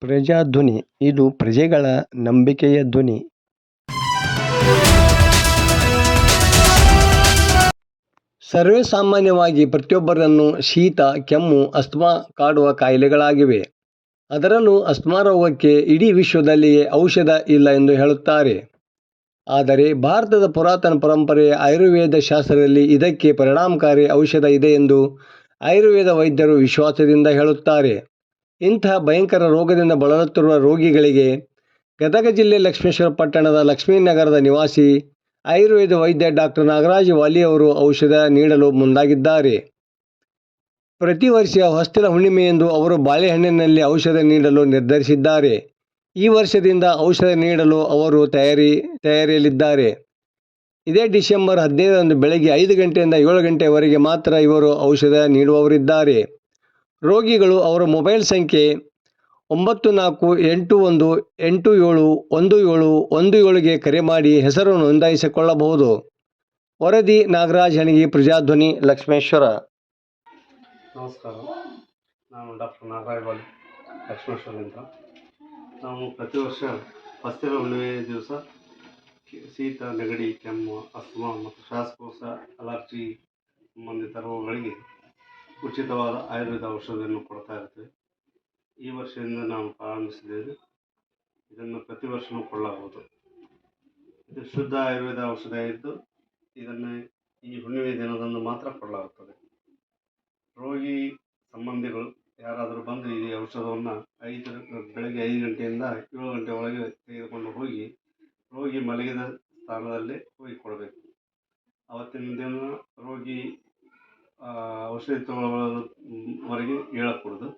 ಪ್ರಜಾಧ್ವನಿ, ಇದು ಪ್ರಜೆಗಳ ನಂಬಿಕೆಯ ಧ್ವನಿ. ಸರ್ವೇಸಾಮಾನ್ಯವಾಗಿ ಪ್ರತಿಯೊಬ್ಬರನ್ನು ಶೀತ, ಕೆಮ್ಮು, ಅಸ್ತಮಾ ಕಾಡುವ ಕಾಯಿಲೆಗಳಾಗಿವೆ. ಅದರಲ್ಲೂ ಅಸ್ತಮಾ ರೋಗಕ್ಕೆ ಇಡೀ ವಿಶ್ವದಲ್ಲಿಯೇ ಔಷಧ ಇಲ್ಲ ಎಂದು ಹೇಳುತ್ತಾರೆ. ಆದರೆ ಭಾರತದ ಪುರಾತನ ಪರಂಪರೆಯ ಆಯುರ್ವೇದ ಶಾಸ್ತ್ರದಲ್ಲಿ ಇದಕ್ಕೆ ಪರಿಣಾಮಕಾರಿ ಔಷಧ ಇದೆ ಎಂದು ಆಯುರ್ವೇದ ವೈದ್ಯರು ವಿಶ್ವಾಸದಿಂದ ಹೇಳುತ್ತಾರೆ. ಇಂತಹ ಭಯಂಕರ ರೋಗದಿಂದ ಬಳಲುತ್ತಿರುವ ರೋಗಿಗಳಿಗೆ ಗದಗ ಜಿಲ್ಲೆ ಲಕ್ಷ್ಮೇಶ್ವರ ಪಟ್ಟಣದ ಲಕ್ಷ್ಮೀನಗರದ ನಿವಾಸಿ ಆಯುರ್ವೇದ ವೈದ್ಯ ಡಾಕ್ಟರ್ ನಾಗರಾಜ್ ವಾಲಿಯವರು ಔಷಧ ನೀಡಲು ಮುಂದಾಗಿದ್ದಾರೆ. ಪ್ರತಿ ವರ್ಷ ಹೊಸ್ತಿಲ ಹುಣ್ಣಿಮೆಯಂದು ಅವರು ಬಾಳೆಹಣ್ಣಿನಲ್ಲಿ ಔಷಧ ನೀಡಲು ನಿರ್ಧರಿಸಿದ್ದಾರೆ. ಈ ವರ್ಷದಿಂದ ಔಷಧ ನೀಡಲು ಅವರು ತಯಾರಿ, ತಯಾರಿಯಲ್ಲಿದ್ದಾರೆ. ಇದೇ ಡಿಸೆಂಬರ್ ಹದಿನೈದರಂದು ಬೆಳಗ್ಗೆ ಐದು ಗಂಟೆಯಿಂದ ಏಳು ಗಂಟೆವರೆಗೆ ಮಾತ್ರ ಇವರು ಔಷಧ ನೀಡುವವರಿದ್ದಾರೆ. ರೋಗಿಗಳು ಅವರ ಮೊಬೈಲ್ ಸಂಖ್ಯೆ ಒಂಬತ್ತು ನಾಲ್ಕು ಎಂಟು ಒಂದು ಎಂಟು ಏಳು ಒಂದು ಏಳು ಒಂದು ಏಳಿಗೆ ಕರೆ ಮಾಡಿ ಹೆಸರು ನೋಂದಾಯಿಸಿಕೊಳ್ಳಬಹುದು. ವರದಿ ನಾಗರಾಜ್ ಹಣಗಿ, ಪ್ರಜಾಧ್ವನಿ, ಲಕ್ಷ್ಮೇಶ್ವರ. ನಮಸ್ಕಾರ. ನಾನು ಡಾಕ್ಟರ್ ನಾಗರಾಯವಾಡಿ ಲಕ್ಷ್ಮೇಶ್ವರಲಿಂದ ನಾವು ಪ್ರತಿ ವರ್ಷ ಹುಣ್ಣಿಮೆ ದಿವಸ ಶೀತ, ನೆಗಡಿ, ಕೆಮ್ಮು, ಅಸ್ತಮಾ ಮತ್ತು ಶ್ವಾಸಕೋಶ, ಅಲರ್ಜಿ ಸಂಬಂಧಿತ ರೋಗಗಳಿಗೆ ಉಚಿತವಾದ ಆಯುರ್ವೇದ ಔಷಧಿಯನ್ನು ಕೊಡ್ತಾ ಇರ್ತೀವಿ. ಈ ವರ್ಷದಿಂದ ನಾವು ಪ್ರಾರಂಭಿಸಿದ್ದೇವೆ. ಇದನ್ನು ಪ್ರತಿ ವರ್ಷವೂ ಕೊಳ್ಳಬಹುದು ಇದು ಶುದ್ಧ ಆಯುರ್ವೇದ ಔಷಧ ಇದ್ದು ಇದನ್ನು ಈ ಹುಣ್ಣಿಮೆ ದಿನದಂದು ಮಾತ್ರ ಕೊಡಲಾಗುತ್ತದೆ. ರೋಗಿ ಸಂಬಂಧಿಗಳು ಯಾರಾದರೂ ಬಂದು ಈ ಔಷಧವನ್ನು ಐದು ಬೆಳಗ್ಗೆ ಐದು ಗಂಟೆಯಿಂದ ಏಳು ಗಂಟೆ ಒಳಗೆ ತೆಗೆದುಕೊಂಡು ಹೋಗಿ ರೋಗಿ ಮಲಗಿದ ಸ್ಥಾನದಲ್ಲಿ ಹೋಗಿ ಕೊಡಬೇಕು. ಅವತ್ತಿನ ದಿನ ರೋಗಿ ಔಷಧಿ ತಗೊಳ್ಳೋವರೆಗೆ ಹೇಳக்கூಡದು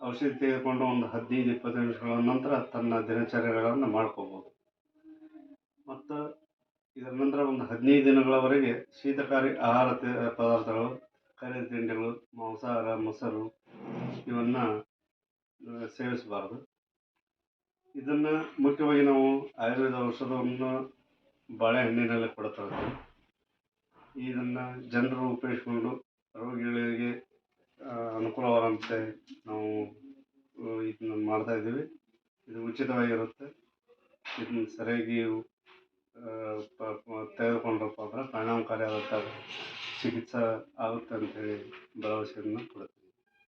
ಔಷಧಿ ತೆಗೆದುಕೊಂಡು ಒಂದು ಹದಿನೈದು ಇಪ್ಪತ್ತು ನಿಮಿಷಗಳ ನಂತರ ತನ್ನ ದಿನಚರ್ಯಗಳನ್ನು ಮಾಡ್ಕೋಬೋದು. ಮತ್ತು ಇದರ ನಂತರ ಒಂದು ಹದಿನೈದು ದಿನಗಳವರೆಗೆ ಶೀತಕಾರಿ ಆಹಾರ ಪದಾರ್ಥಗಳು ಕರಿ ತಿಂಡಿಗಳು, ಮಾಂಸಾಹಾರ, ಮೊಸರು, ಇವನ್ನು ಸೇವಿಸಬಾರ್ದು. ಇದನ್ನು ಮುಖ್ಯವಾಗಿ ನಾವು ಆಯುರ್ವೇದ ಔಷಧವನ್ನು ಬಾಳೆಹಣ್ಣಿನಲ್ಲಿ ಕೊಡ್ತಾ ಇದನ್ನು ಜನರು ಉಪಯೋಗಿಸ್ಕೊಂಡು ರೋಗಿಗಳಿಗೆ ಅನುಕೂಲವಾದಂತೆ ನಾವು ಇದನ್ನ ಮಾಡ್ತಾ ಇದ್ದೀವಿ. ಇದು ಉಚಿತವಾಗಿರುತ್ತೆ. ಇದನ್ನು ಸರಿಯಾಗಿ ತೆಗೆದುಕೊಂಡ್ರಪ್ಪ ಅಂದ್ರೆ ಪರಿಣಾಮಕಾರಿಯಾದಂಥ ಚಿಕಿತ್ಸೆ ಆಗುತ್ತೆ ಅಂತೇಳಿ ಭರವಸೆಯನ್ನು ಕೊಡುತ್ತೆ